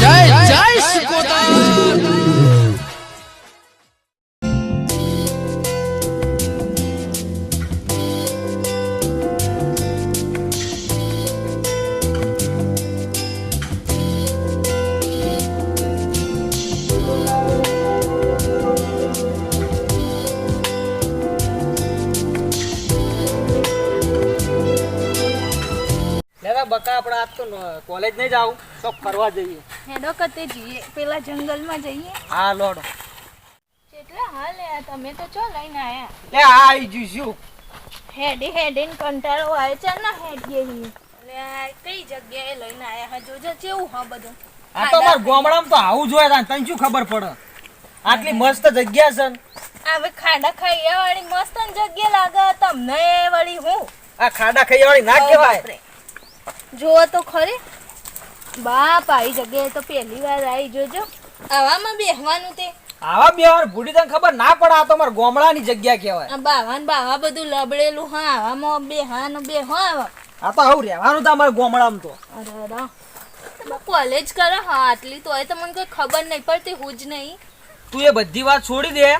જય જય બકા આપણે આજ તો કોલેજ નહીં જાવું તો ફરવા જઈએ. હેડો કતે જઈએ. પેલા જંગલમાં જઈએ. હા લોડો. કેટલા હાલ યાર તમે તો ચો લઈને આયા. લે આ આવી જઈશું. હેડી હેડીને કંટાળો આવે છે ને હેડીએ એટલે કઈ જગ્યાએ લઈને આયા હા? જોજો કેવું હા બધું? આ તો માર ગામડામાં તો આવું જોઈએ તાન તને શું ખબર પડે? આટલી મસ્ત જગ્યા છે. હવે ખાડા ખાઈએ વાળી મસ્ત જગ્યા લાગે તમને વળી હું. આ ખાડા ખાઈ વાળી ના કહેવાય. જો તો ખરી. બાપ આવી જગ્યાએ તો પહેલી વાર આવી જોજો. આવામાં બેહવાનું તે? આવા બે વાર ભૂડી તને ખબર ના પડે આ તો મારા ગોમડાની જગ્યા કહેવાય. બાવાન બાવા બધું લબડેલું હા આવામાં બેહાનું બે હા આવા. આ તો આવું રહેવાનું તા મારા ગોમડામાં તો. અરે અરે. કોલેજ કરો હા આટલી તો હોય તો મને કોઈ ખબર નહીં પડતી હું જ નહીં. તું એ બધી વાત છોડી દે.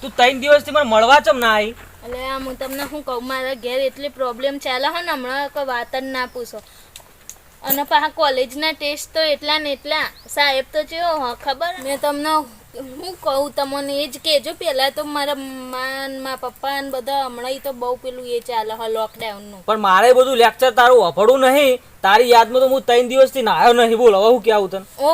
તું ત્રણ દિવસથી મને મળવા ચમ ના આવી. એટલે આમ હું તમને શું કહું મારા ઘેર એટલી પ્રોબ્લેમ ચાલે હો ને હમણાં કોઈ વાત જ ના પૂછો. અને પાછા કોલેજના ટેસ્ટ તો એટલા ને એટલા. સાહેબ તો ચેવો હ ખબર? મેં તમને હું કહું તમને એ જ કહેજો. પહેલાં તો મારા મા ને પપ્પા ને બધા હમણાં તો બહુ પેલું એ ચાલે હ લોકડાઉનનું પણ મારે બધું લેક્ચર તારું અફડું નહીં. તારી યાદમાં તો હું ત્રણ દિવસથી નાયો નહીં. બોલ હવે હું કેવું તને? ઓ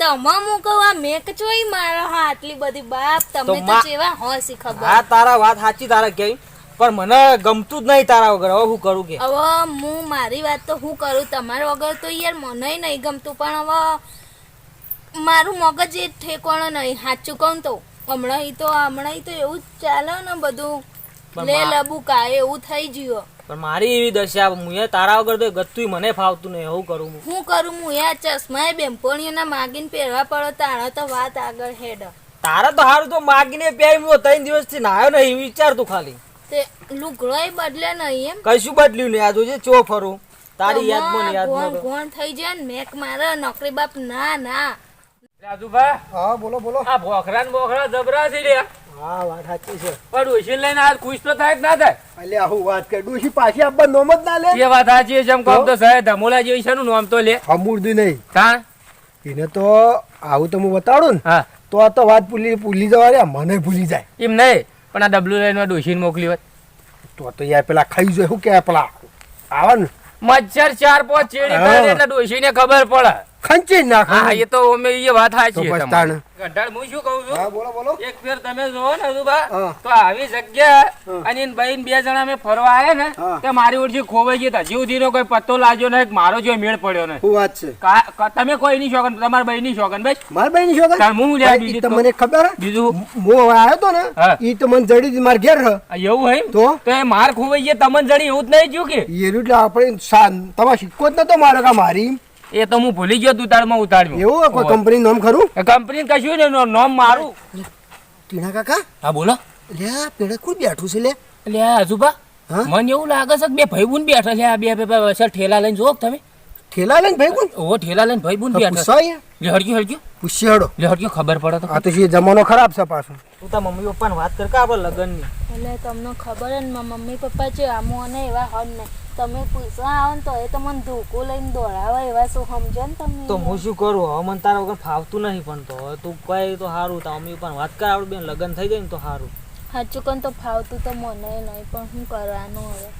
તમામ હું કહું આ મેક જોઈ મારા હા આટલી બધી બાપ. તમે તો મા- જેવા હોશી ખબર? હા તારા વાત સાચી તારા કહી પણ મને ગમતું જ નહીં તારા વગર. હવે હું કરું કે? હવે હું મારી વાત તો હું કરું તમારા વગર તો યાર મને નહીં ગમતું પણ હવે મારું મગજ એ ઠેકોણો નહીં. સાચું કહું તો હમણાં તો હમણાં તો એવું જ ચાલે ને બધું. લે મા- લબુ કા એવું થઈ ગયું પણ મારી એવી દશા હું તારા વગર તો ગતું મને ફાવતું નહીં. એવું કરું હું? કરું હું યાર ચશ્મા એ બેનપણીઓના માગીને પહેરવા પડો તારા તો વાત આગળ હેડ. તારા તો હારું તો માગીને પહેરી હું ત્રણ દિવસથી નાયો નહીં વિચાર તું ખાલી. તે લુગડો એ બદલે નહીં એમ. કશું બદલ્યું નહીં. આ જોજે ચો ફરું. તારી યાદમાં ને યાદમાં ગોણ તો. થઈ જાય ને મેક મારે નોકરી બાપ ના ના. રાજુભા હા બોલો બોલો. આ ભોખરા ને બોખરા જબરા છે લે હા વાત સાચી છે. પણ ડોશી લઈને આ ખુશ તો થાય કે ના થાય? એટલે આવું વાત કરી. ડોશી પાછી આપવા નોમ જ ના લે? એ વાત સાચી છે એમ કહું તો સાહેબ ધમોલા જેવી છે નામ તો લે. હમુરદી નહીં. તાણ એને તો આવું તો હું બતાડું ને હા. તો આ તો વાત ભૂલી ભૂલી જવા રે મને ભૂલી જાય. એમ નહીં. પણ આ ડબલું લઈને ડોશીને મોકલી હોત તો તો યાર પેલા ખાઈ જાય શું કે પેલા? આવે ને. મચ્છર ચાર પાંચ ચેડી એટલે ડોશીને ખબર પડે. ખંચી નાખો હા એ તો અમે એ વાત સાચી છે તમારી. તાણ. હું શું કહું છું? હા બોલો બોલો. એક ફેર તમે જોવો ને અજુબા તો આવી જગ્યા અને એન ભાઈ બે જણા અમે ફરવા આવ્યા ને તે મારી ઓળખી ખોવાઈ ગઈ હતા જીવ ધીરો કોઈ પત્તો લાગ્યો ને મારો જો મેળ પડ્યો ને શું વાત છે? તમે કોઈ નહીં શોખન તમારા ભાઈ ની શોખન ભાઈ માર ભાઈ ની શોખ તાર હું જાય બીજી તમને ખબર? બીજું હું? આવ્યો તો ને. ઈ તો મને જડી માર ઘેર. એવું હે તો? તો એ માર ખોવાઈ ગયા તમને જડી એવું જ નહીં થયું કે? એ એનું એટલે આપણે તમારે શીખવો જ નતો મારે કા મારી એ તો હું ભૂલી ગયો ઉતાળમાં ઉતાળ્યું. એવું કોઈ કંપની નામ ખરું? કંપની કશું ને નામ મારું. ટીના કાકા? હા બોલો. લે પેડે કોણ બેઠું છે લે. લે આજુબા મને એવું લાગે છે કે બે ભાઈબુન બેઠા છે આ બે અસર ઠેલા લઈને જોવો તમે. ઠેલા લઈને ભાઈ બુન ઓ ઠેલા લઈને ભાઈબુન બેઠા પૂછાય લે હળગ્યું હડક્યું પૂછી હડો. લે હડક્યું ખબર પડે તો. આ તો છે જમાનો ખરાબ છે પાછો. તું તા મમ્મી પપ્પાને વાત કર કે આપણે લગ્નની. એટલે તમને ખબર ને મમ્મી પપ્પા છે આમો અને એવા હન. ને તમે પૂછવા આવો ને તો એ તો મને ધોકો લઈને દોડાવે એવા શું સમજો ને તમે? તો હું શું કરું? હવે મને તારા વગર ફાવતું નહીં પણ તો. હવે તું કઈ તો સારું તો મમ્મી પણ વાત કર આવડે બેન લગ્ન થઈ જાય ને તો સારું સાચું કન તો ફાવતું તો મને નહીં પણ શું કરવાનું હવે?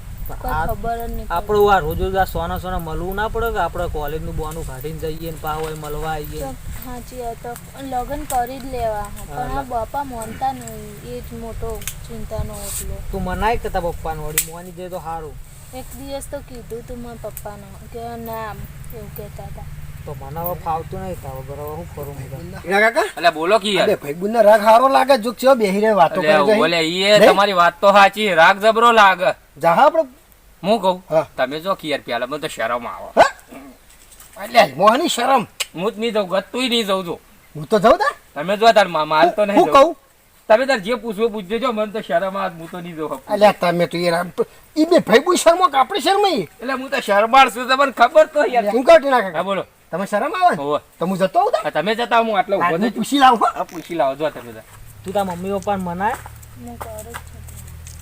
આપણું આ રોજ રોજ આ સોના સોના મળવું ના પડે કે આપણે કોલેજનું બોનું કાઢીને જઈએ ને પા હોય મળવા આવીએ? સાચી વાત તો લગ્ન કરી જ લેવા. પણ આ બાપા માનતા નહીં એ જ મોટો ચિંતાનો એટલો. તું મનાય કે તારા પપ્પાને વળી? મોની જાય તો સારું એક દિવસ તો કીધું તું મારા પપ્પાને. કે ના એવું કહેતા હતા. તો મને હવે ફાવતું નહીં તારા વગર હવે શું કરું હું કાકા? એટલે બોલો કી યાર. ભાઈ ભાઈબંધ રાગ હારો લાગે જો છે બેહી રે વાતો કરે છે બોલે ઈએ તમારી વાત તો સાચી. રાગ જબરો લાગે. જા હા આપણે હું કહું? તમે જો કી યાર પેલા મને તો શરમ આવે એટલે મોહની શરમ. હું જ નહીં જઉં ગતું નહીં જઉં છું હું તો જાઉં તા તમે જો તાર મા- માલ તો નહીં હું કહું? તમે તાર જે પૂછવું પૂછજો જો મને તો શરમ આવે હું તો નહીં જઉં અલ્યા તમે તો યાર ઈ બે ભાઈ શર્મો કે આપણે શર્માઈએ? એટલે હું તો શરમાળ છું તમને ખબર તો યાર. શું કહો નાખે હા બોલો. તમે શરમ આવે ને? તો હું જતો આવું તમે જતા હું આટલો હા, ઊભો હું પૂછી લાવું હા. પૂછી લાવો જો તમે તું તાર મમ્મી પપ્પા મનાય? હું કરું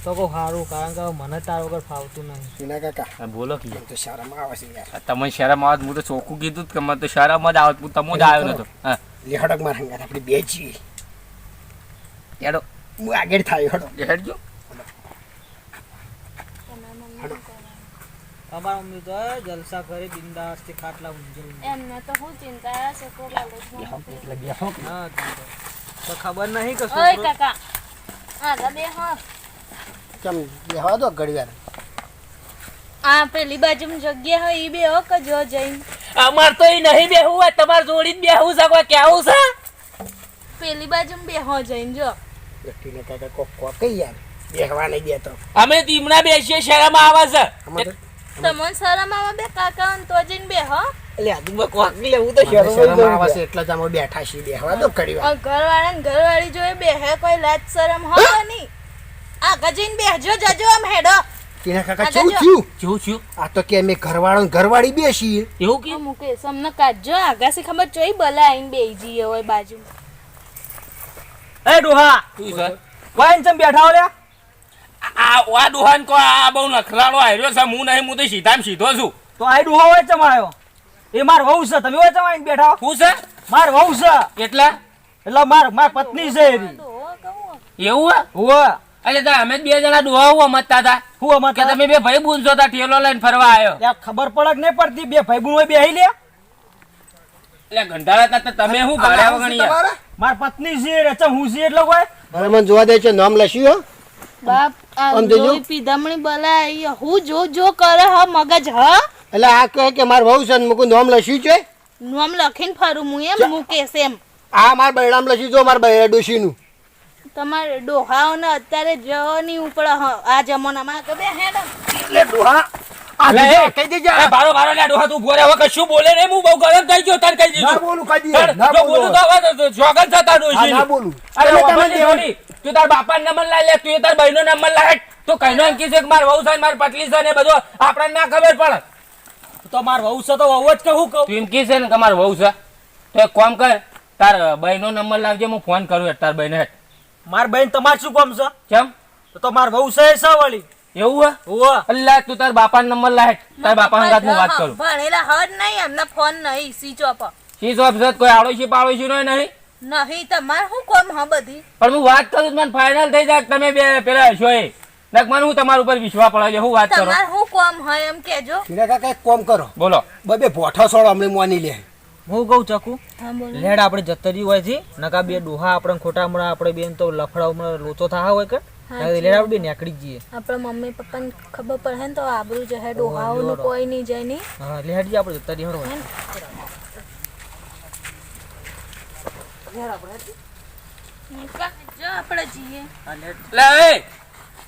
તો કહું સારું કારણ કે મને તારા વગર ફાવતું નહીં. ટીના કાકા. બોલો કે તો શરમ આવે છે યાર. તમને શરમ આવત હું તો ચોખ્ખું કીધું કે મને તો શરમ જ આવત હું તમો જ આવ્યો નતો. હા. લેહડક આપણી હંગાત બે છીએ હેડો. હું આગળ થાય હડો. હેડજો. અમારા મમ્મી તો જલસા કરી ખાટલા. એમને તો હું ચિંતા તો ખબર નહીં કે ઓય કાકા. આગળ બે હો કેમ બેહવા દો ઘડી આ પેલી બાજુમાં જગ્યા હોય ઈ બે હો કે જો જઈને? અમાર તો એ નહીં બેહવું હોય તમારે જોડી જ બેહવું છે કોઈ કેવું છે? પેલી બાજુમાં બે હો જઈને જો. ટીના કાકા કોક કોક કઈ યાર બેહવા નહીં દેતો અમે તીમણા બેસીએ શરમ આવે છે. તમને શરમ આવે બે કાકા તો જઈને બે હો? એટલે આજુબા કોક લેવું તો શરમ આવે છે એટલા જ અમે બેઠા છીએ બેહવા દો ઘડી વાર. ઘરવાળા ને ઘરવાળી જોઈ બેહે કોઈ લાજ શરમ હો! કે નહીં. આગળ જઈને બેહજો જજો આમ હેડો. ટીના કાકા કેવું. થયું? શું શું આ તો કે અમે ઘરવાળો ને ઘરવાળી બેસીએ. એવું કે? મુકેશ અમને કાઢજો આગાસી ખબર ચોઈ બલા આઈને બેહી જઈએ હોય બાજુ એ ડોહા વાઈન ચમ બેઠા હો લ્યા? આ આ દુહાન કો આ બહુ નખરાળો આવ્યો છે. હું નહીં હું તો સીધા સીધો છું. તો આ ડોહા હોય ચમ આવ્યો એ માર વહુ છે. તમે હોય ચમ આઈને બેઠા હું? છે? માર વહુ છે. એટલે? એટલે માર માર પત્ની છે એરી. એવું હે? હુવા એટલે તા અમે બે જણા દુહાવું મતતા હતા હું અમાર કે તમે બે ભાઈ બુન છો તા ઠેલો લઈને ફરવા આવ્યો ત્યાં ખબર પડક કે નહીં પડતી? બે ભાઈ હોય બેહી લે એટલે ગંધાળા તા તમે શું ભાડ્યા વગર યાર? તમારા? માર પત્ની છે રચમ હું છે એટલે કોઈ? મને જોવા દે છે નામ લસ્યું હો. બાપ આમ. લોહી પીધામણી બલા હું જો જો કરે હ મગજ હ? એટલે આ કહે કે માર વહુ છે ને મૂકું નામ લસ્યું છે? નામ લખીને ફરું હું એમ મુકેશ એમ. આ માર બૈરામ લસ્યું જો માર બૈરા ડોશીનું. તમારે ડોહાઓને અત્યારે જવાની ઉપર હ. આ જમાનામાં કે બે હેડો. એટલે ડોહા. કહી દેજે. એ ભારો ભારો ડોહા તું ઊભો હવે કશું બોલે નહીં હું બહુ ગરમ થઈ ગયો તાર કહી ના બોલું કહી દીધું. ના બોલું બોલું. તો હવે જોગન થતા હા, ના બોલું. અરે તમે તું તાર બાપાનો નંબર લાવી લે તું તાર બહેનો નંબર લાવે તો કઈનો એમ કીધું કે માર વહુ છે માર પટલી છે ને બધું આપણને ના ખબર પડે. તો માર વહુ છે તો વહુ જ કહું કહું? તું એમ કીધે ને કે માર વહુ છે. તો એક કામ કર તાર બહેનો નંબર લાવજે હું ફોન કરું તાર બહેને. માર બેન તમાર શું કામ છે? કેમ? તો માર વહુ છે છે વળી? એવું હે? હુવા અલ્લા તું તાર બાપાનો નંબર લાવે તાર બાપા હંગાત હું વાત કરું. ભણેલા હદ નહીં એમના ફોન નહીં સ્વિચ ઓફ શી જોબ છે કોઈ આડોશી પાડોશી નો નહીં? નહીં તમારે શું કોમ હ બધી? પણ હું વાત કરું મને ફાઇનલ થઈ જાય તમે બે પેલા હશો એ. નક મને હું તમારા ઉપર વિશ્વાસ પડે છે. હું વાત કરો. તમારે શું કોમ હ એમ કેજો કાકા એક કોમ કરો. બોલો. બબે ભોઠા સોળો અમને મોની લે. હું કહું ચકુ? લેડ આપણે જતરી હોય છે. નકા બે ડોહા આપણે ખોટા હમણાં આપણે બેન તો લફડા લોચો થા હોય કે. લેડ આપણે ને આકડી જઈએ. આપણા મમ્મી પપ્પાને ખબર પડે ને તો આબરૂ જહે ડોહાઓનું કોઈ નહીં જાય નહીં. હા લેડ જઈએ આપણે જતા જો આપણે જઈએ. લે એ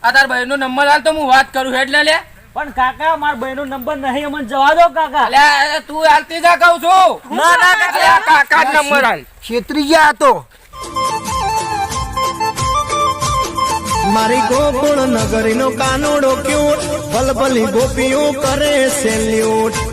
આ તાર બહેનો નંબર હાલ તો હું વાત કરું એટલે લે પણ કાકા માર બહેનો નંબર નહીં અમને જવા દો કાકા. લે તું હાલતી જા કહું છું. ના કાકા. નંબર હાલ છેતરી ગયા તો. મારી ગોકુળ નગરીનો કાનોડો ક્યુટ ભલભલી ગોપીઓ કરે સેલ્યુટ